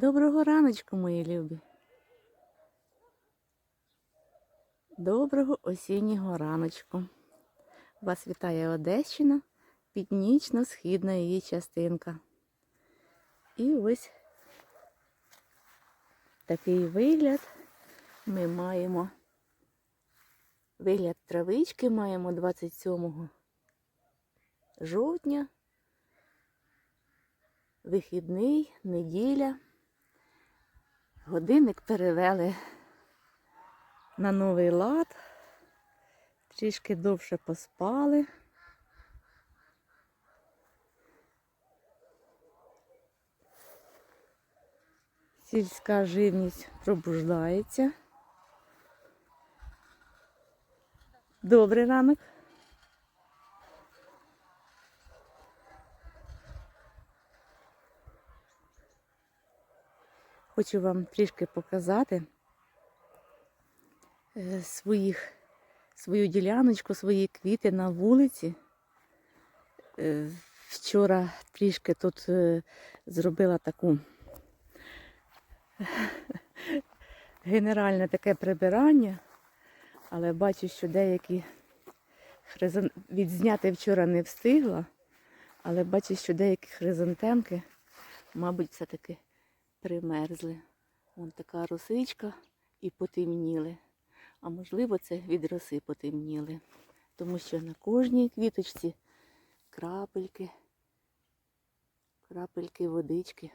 Доброго раночку, мої любі. Доброго осіннього раночку. Вас вітає Одещина, північно-східна її частинка. І ось такий вигляд ми маємо. Вигляд травички маємо 27 жовтня. Вихідний, неділя. Годинник перевели на новий лад. Трішки довше поспали. Сільська живність пробуждається. Добрий ранок. Хочу вам трішки показати е, своїх, свою діляночку, свої квіти на вулиці. Е, Вчора трішки тут е, зробила таку генеральне таке прибирання, але бачу, що деякі хризан... відзняти вчора не встигла, але бачу, що деякі хризантемки, мабуть, все-таки примерзли. Вон така росичка і потемніли. А можливо, це від роси потемніли. Тому що на кожній квіточці крапельки, крапельки водички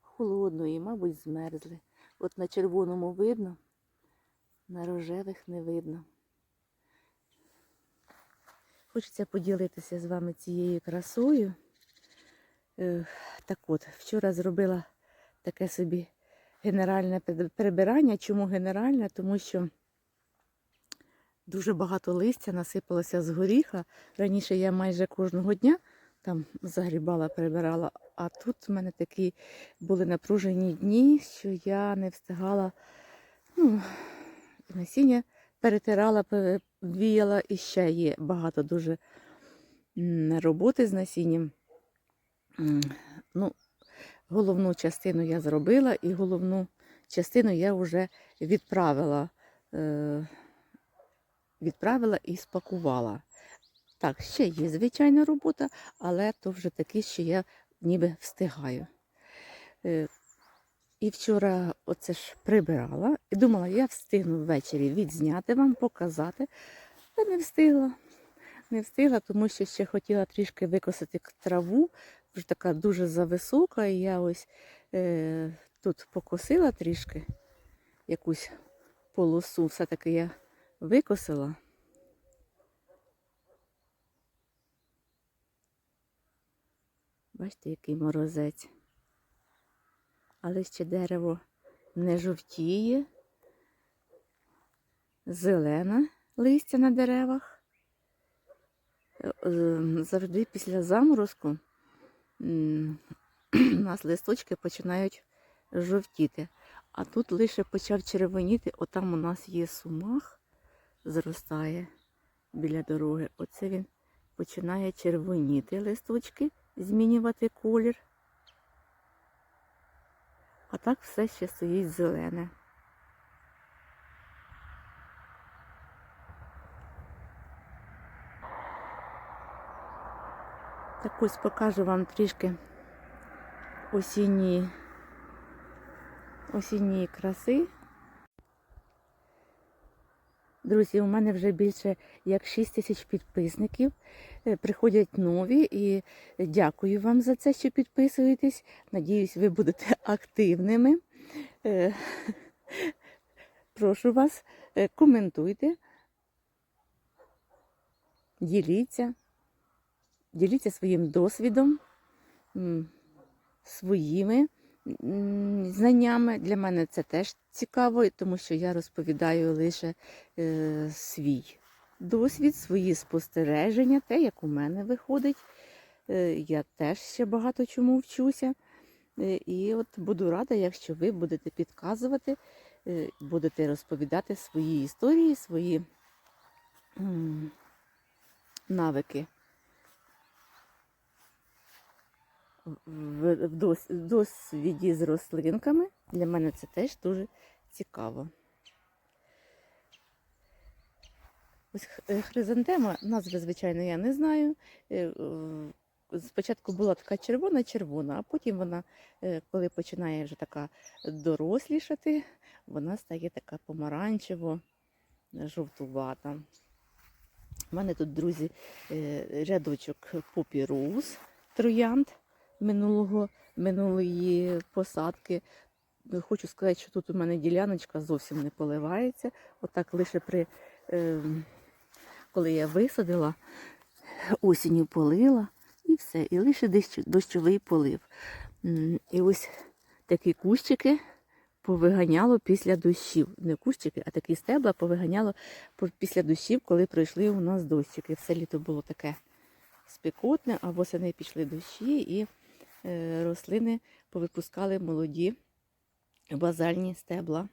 холодної, мабуть, змерзли. От на червоному видно, на рожевих не видно. Хочеться поділитися з вами цією красою. Так от, вчора зробила таке собі генеральне прибирання. Чому генеральне? Тому що дуже багато листя насипалося з горіха. Раніше я майже кожного дня там загрібала, прибирала, а тут в мене такі були напружені дні, що я не встигала ну, насіння перетирала, віяла і ще є багато дуже роботи з насінням. Ну, Головну частину я зробила і головну частину я вже відправила, е, відправила і спакувала. Так, ще є звичайна робота, але то вже такі, що я ніби встигаю. Е, і вчора оце ж прибирала і думала, я встигну ввечері відзняти вам, показати. Та не встигла. Не встигла, тому що ще хотіла трішки викосити траву, вже така дуже зависока, і я ось е, тут покосила трішки якусь полосу, все-таки я викосила. Бачите, який морозець. Але ще дерево не жовтіє, зелене листя на деревах. Е, завжди після заморозку у нас листочки починають жовтіти. А тут лише почав червоніти, отам у нас є сумах, зростає біля дороги. Оце він починає червоніти листочки, змінювати колір. А так все ще стоїть зелене. Ось покажу вам трішки осінньої, осінньої краси. Друзі, у мене вже більше як 6 тисяч підписників. Е, приходять нові і дякую вам за це, що підписуєтесь. Надіюсь, ви будете активними. Е, прошу вас, е, коментуйте, діліться, діліться своїм досвідом, своїми знаннями. Для мене це теж цікаво, тому що я розповідаю лише е, свій досвід, свої спостереження, те, як у мене виходить. Е, я теж ще багато чому вчуся. Е, і от буду рада, якщо ви будете підказувати, будете розповідати свої історії, свої навики. В, в дос- в досвіді з рослинками. Для мене це теж дуже цікаво. Ось е, хризантема, назви, звичайно, я не знаю. Е, Спочатку була така червона-червона, а потім вона, е, коли починає вже така дорослішати, вона стає така помаранчево жовтувата. У мене тут, друзі, рядочок попірус троянд минулого, минулої посадки. Хочу сказати, що тут у мене діляночка зовсім не поливається. Отак лише при, е, коли я висадила, осінню полила і все. І лише дощ- дощовий полив. І ось такі кущики повиганяло після дощів. Не кущики, а такі стебла повиганяло після дощів, коли пройшли у нас дощики. Все літо було таке спекотне, а восени пішли дощі, і рослини повипускали молоді базальні стебла.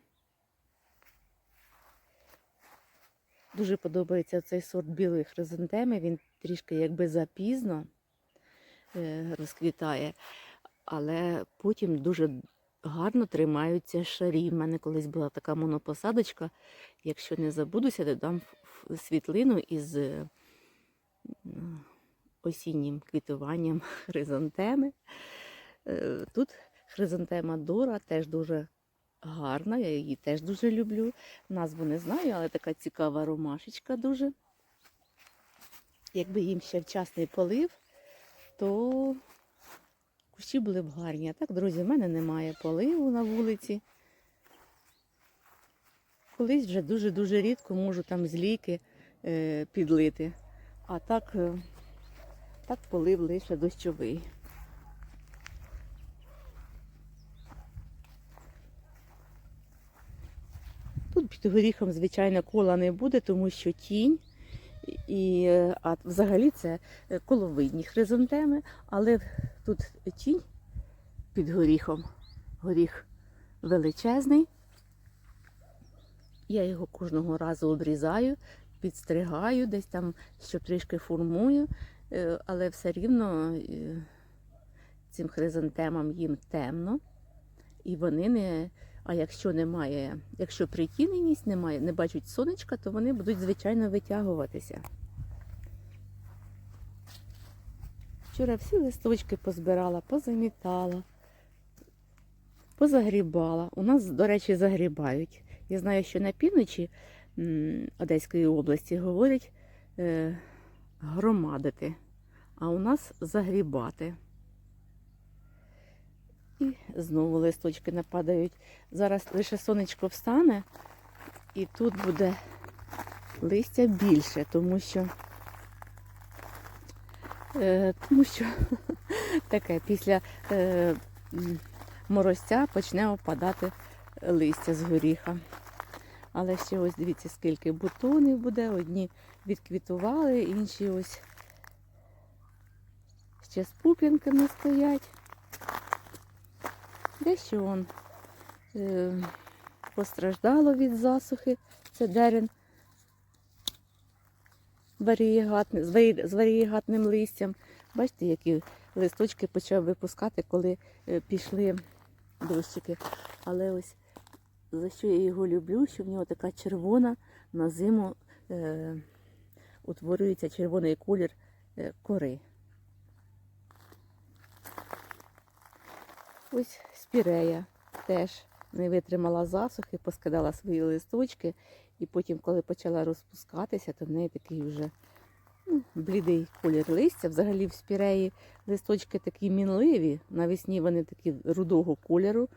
Дуже подобається цей сорт білої хризантеми. Він трішки якби запізно е, розквітає, але потім дуже гарно тримаються шарі. У мене колись була така монопосадочка. Якщо не забудуся, додам світлину із е, осіннім квітуванням хризантеми. Е, Тут хризантема Дора теж дуже гарна, я її теж дуже люблю. Назву не знаю, але така цікава ромашечка дуже. Якби їм ще вчасний полив, то кущі були б гарні. А так, друзі, в мене немає поливу на вулиці. Колись вже дуже-дуже рідко можу там з ліки е, підлити. А так, е, так полив лише дощовий. Тут під горіхом, звичайно, кола не буде, тому що тінь. І, е, а взагалі це е, коловидні хризантеми, але тут тінь під горіхом. Горіх величезний. Я його кожного разу обрізаю, підстригаю, десь там щоб трішки формую, але все рівно е, цим хризантемам їм темно. І вони не. А якщо немає, якщо притіненість немає, не бачать сонечка, то вони будуть звичайно витягуватися. Вчора всі листочки позбирала, позамітала, позагрібала. У нас, до речі, загрібають. Я знаю, що на півночі Одеської області говорять е, громадити, а у нас загрібати. І знову листочки нападають. Зараз лише сонечко встане, і тут буде листя більше, тому що, е, тому що таке після е, морозця почне опадати листя з горіха. Але ще ось дивіться, скільки бутонів буде. Одні відквітували, інші ось ще з пуп'янками стоять. Дещо он е, постраждало від засухи. Це дерен з варієгатним листям. Бачите, які листочки почав випускати, коли е, пішли дощики. Але ось за що я його люблю, що в нього така червона на зиму е, утворюється червоний колір е, кори. Ось спірея теж не витримала засухи, поскидала свої листочки, і потім, коли почала розпускатися, то в неї такий вже ну, блідий колір листя. Взагалі в спіреї листочки такі мінливі, навесні вони такі рудого кольору,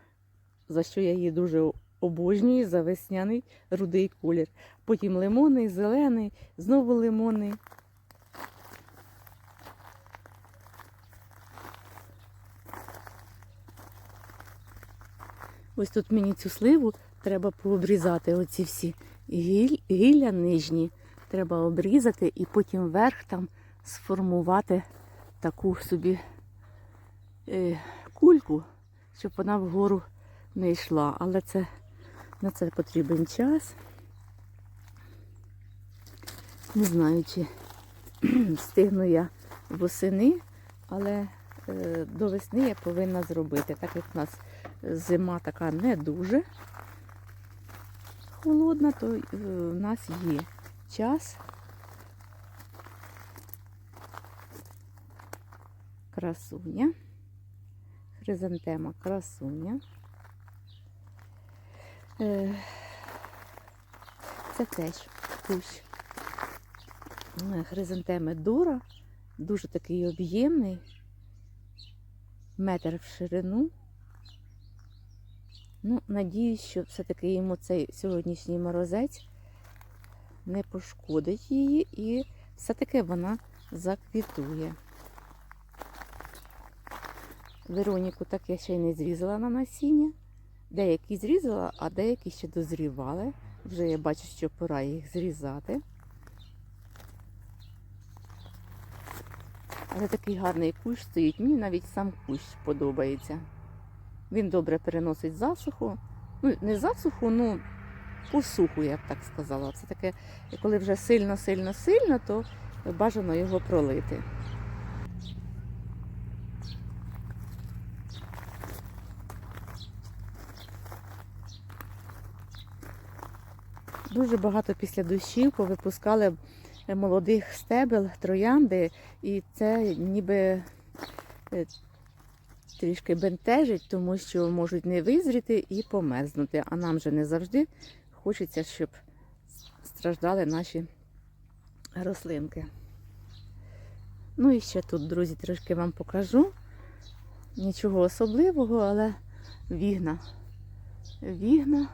за що я її дуже обожнюю, за весняний рудий колір. Потім лимонний, зелений, знову лимонний. Ось тут мені цю сливу треба пообрізати. Оці всі гіль, гілля нижні. Треба обрізати і потім вверх там сформувати таку собі е, кульку, щоб вона вгору не йшла. Але це, на це потрібен час. Не знаю, чи встигну я восени, але е, до весни я повинна зробити, так як у нас зима така не дуже холодна, то е, в нас є час. Красуня. Хризантема красуня. Е, Це теж кущ. Е, Хризантеми дура, дуже такий об'ємний, метр в ширину. Ну, надіюсь, що все-таки йому цей сьогоднішній морозець не пошкодить її і все-таки вона заквітує. Вероніку так я ще й не зрізала на насіння. Деякі зрізала, а деякі ще дозрівали. Вже я бачу, що пора їх зрізати. Але такий гарний кущ стоїть. Мені навіть сам кущ подобається. Він добре переносить засуху. Ну, не засуху, ну посуху, я б так сказала. Це таке, коли вже сильно-сильно-сильно, то бажано його пролити. Дуже багато після дощів повипускали молодих стебел, троянди, і це ніби е, трішки бентежить, тому що можуть не визріти і померзнути. А нам же не завжди хочеться, щоб страждали наші рослинки. Ну і ще тут, друзі, трошки вам покажу. Нічого особливого, але вігна. Вігна.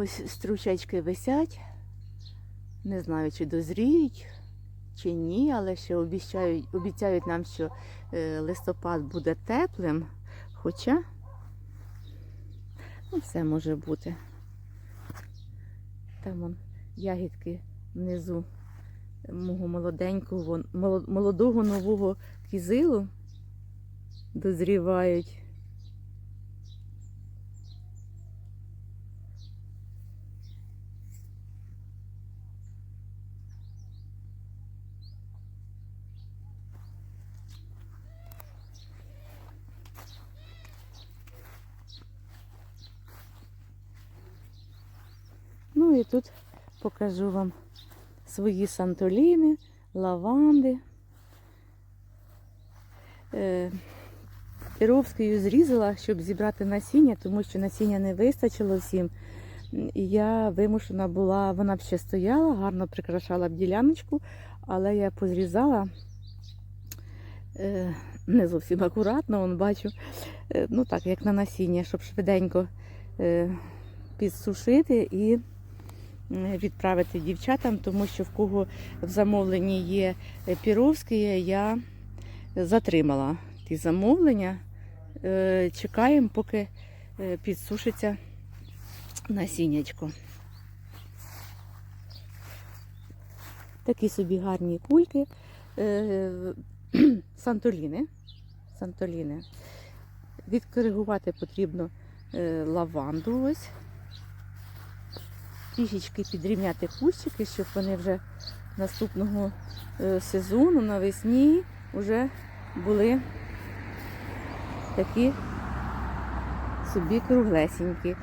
Ось стручечки висять. Не знаю, чи дозріють, чи ні, але ще обіцяють, обіцяють нам, що е, листопад буде теплим. Хоча ну, все може бути. Там вон, ягідки внизу мого молоденького, молодого нового кізилу дозрівають. І тут покажу вам свої сантоліни, лаванди. Е, Піровською зрізала, щоб зібрати насіння, тому що насіння не вистачило всім. І я вимушена була, вона б ще стояла, гарно прикрашала б діляночку, але я позрізала е, не зовсім акуратно, он бачу, е, ну так, як на насіння, щоб швиденько підсушити і відправити дівчатам, тому що в кого в замовленні є піровські, я затримала ті замовлення. Е, Чекаємо, поки е, підсушиться насіннячко. Такі собі гарні кульки. Е, Сантоліни. Сантоліни. Відкоригувати потрібно е, лаванду ось. Трішечки підрівняти кущики, щоб вони вже наступного е, сезону навесні вже були такі собі круглесенькі.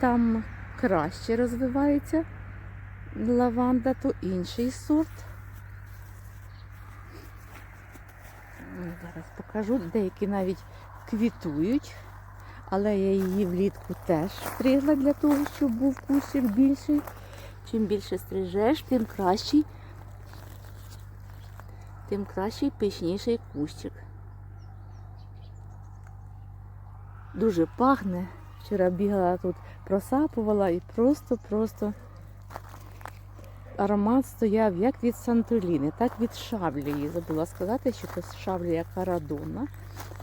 Там краще розвивається лаванда, то інший сорт. Зараз покажу, деякі навіть квітують, але я її влітку теж стригла для того, щоб був кущик більший. Чим більше стрижеш, тим кращий, тим кращий пишніший кущик. Дуже пахне. Вчора бігала тут, просапувала і просто-просто аромат стояв як від Сантоліни, так від шаблії. Забула сказати, що це шаблія Карадона.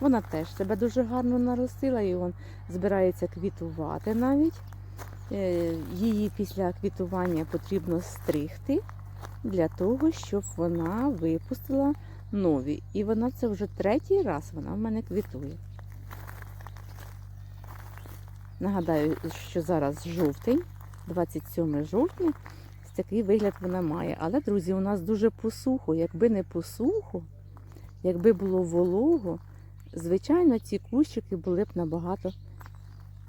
Вона теж себе дуже гарно наростила і він збирається квітувати навіть. Е, Її після квітування потрібно стригти для того, щоб вона випустила нові. І вона це вже третій раз вона в мене квітує. Нагадаю, що зараз жовтень, 27 жовтня, такий вигляд вона має. Але, друзі, у нас дуже посухо. Якби не посухо, якби було волого, звичайно, ці кущики були б набагато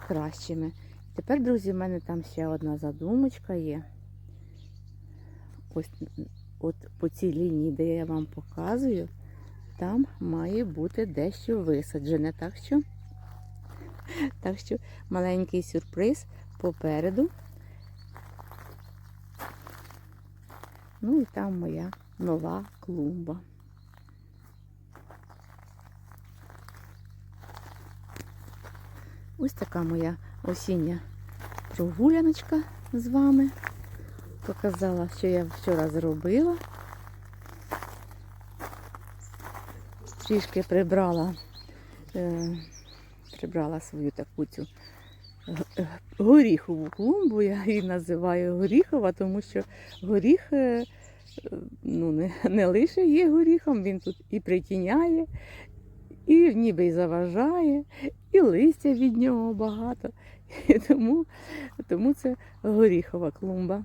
кращими. Тепер, друзі, в мене там ще одна задумочка є. Ось от по цій лінії, де я вам показую, там має бути дещо висаджене. Так що, так що маленький сюрприз попереду. Ну і там моя нова клумба. Ось така моя осіння прогуляночка з вами. Показала, що я вчора зробила. Трішки прибрала, е, прибрала свою таку цю г- горіхову клумбу. Я її називаю горіхова, тому що горіх е, е, ну, не, не лише є горіхом, він тут і притіняє, і ніби й заважає, і листя від нього багато. І тому, тому це горіхова клумба.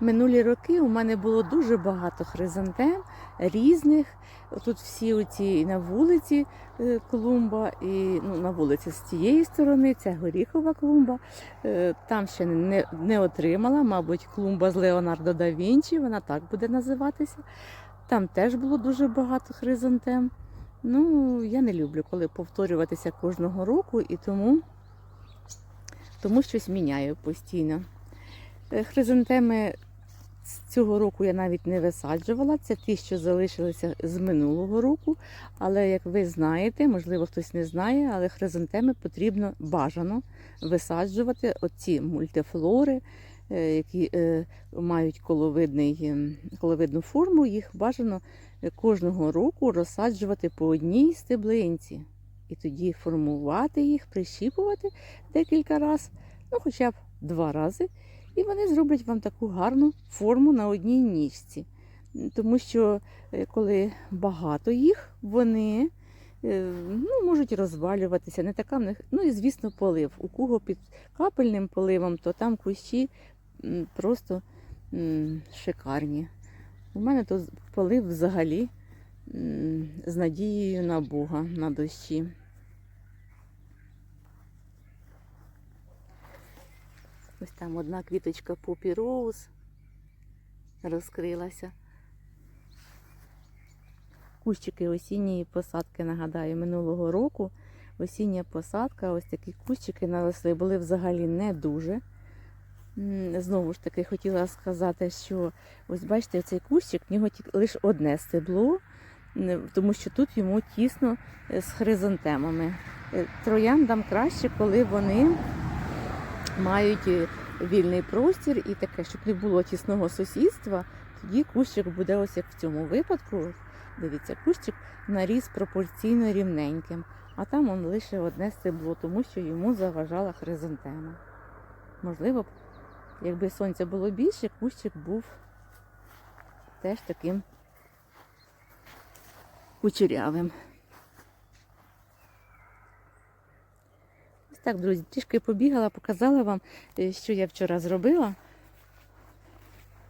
Минулі роки у мене було дуже багато хризантем різних. Тут всі оці на вулиці е, клумба, і ну, на вулиці з тієї сторони, це горіхова клумба. Е, Там ще не, не отримала, мабуть, клумба з Леонардо да Вінчі, вона так буде називатися. Там теж було дуже багато хризантем. Ну, я не люблю, коли повторюватися кожного року, і тому, тому щось міняю постійно. Е, Хризантеми з цього року я навіть не висаджувала. Це ті, що залишилися з минулого року. Але як ви знаєте, можливо, хтось не знає, але хризантеми потрібно бажано висаджувати. Оці мультифлори, е, які е, мають коловидний, ем, коловидну форму, їх бажано е, кожного року розсаджувати по одній стеблинці. І тоді формувати їх, прищіпувати декілька разів, ну хоча б два рази. І вони зроблять вам таку гарну форму на одній ніжці. Тому що е, коли багато їх, вони е, ну, можуть розвалюватися. Не така в них, ну і звісно, полив. У кого під капельним поливом, то там кущі просто шикарні. У мене тут полив взагалі з надією на Бога на дощі. Ось там одна квіточка Rose розкрилася. Кущики осінньої посадки, нагадаю, минулого року. Осіння посадка, ось такі кущики наросли, були взагалі не дуже. Знову ж таки, хотіла сказати, що ось бачите, цей кущик, в нього лише одне стебло, тому що тут йому тісно е, з хризантемами. Е, Трояндам краще, коли вони мають е, вільний простір і таке, щоб не було тісного сусідства, тоді кущик буде ось як в цьому випадку. Дивіться, кущик наріс пропорційно рівненьким, а там он лише одне стебло, тому що йому заважала хризантема. Можливо, якби сонця було більше, кущик був теж таким кучерявим. Так, друзі, трішки побігала, показала вам, е, що я вчора зробила.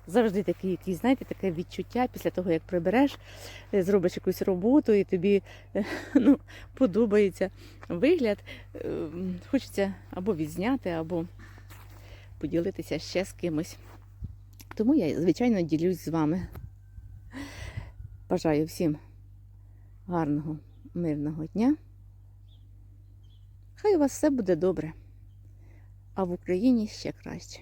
Завжди таке якісь, знаєте, таке відчуття після того, як прибереш, е, зробиш якусь роботу і тобі е, ну, подобається вигляд. Хочеться або відзняти, або поділитися ще з кимось. Тому я, звичайно, ділюсь з вами. Бажаю всім гарного, мирного дня. Хай у вас все буде добре, а в Україні ще краще.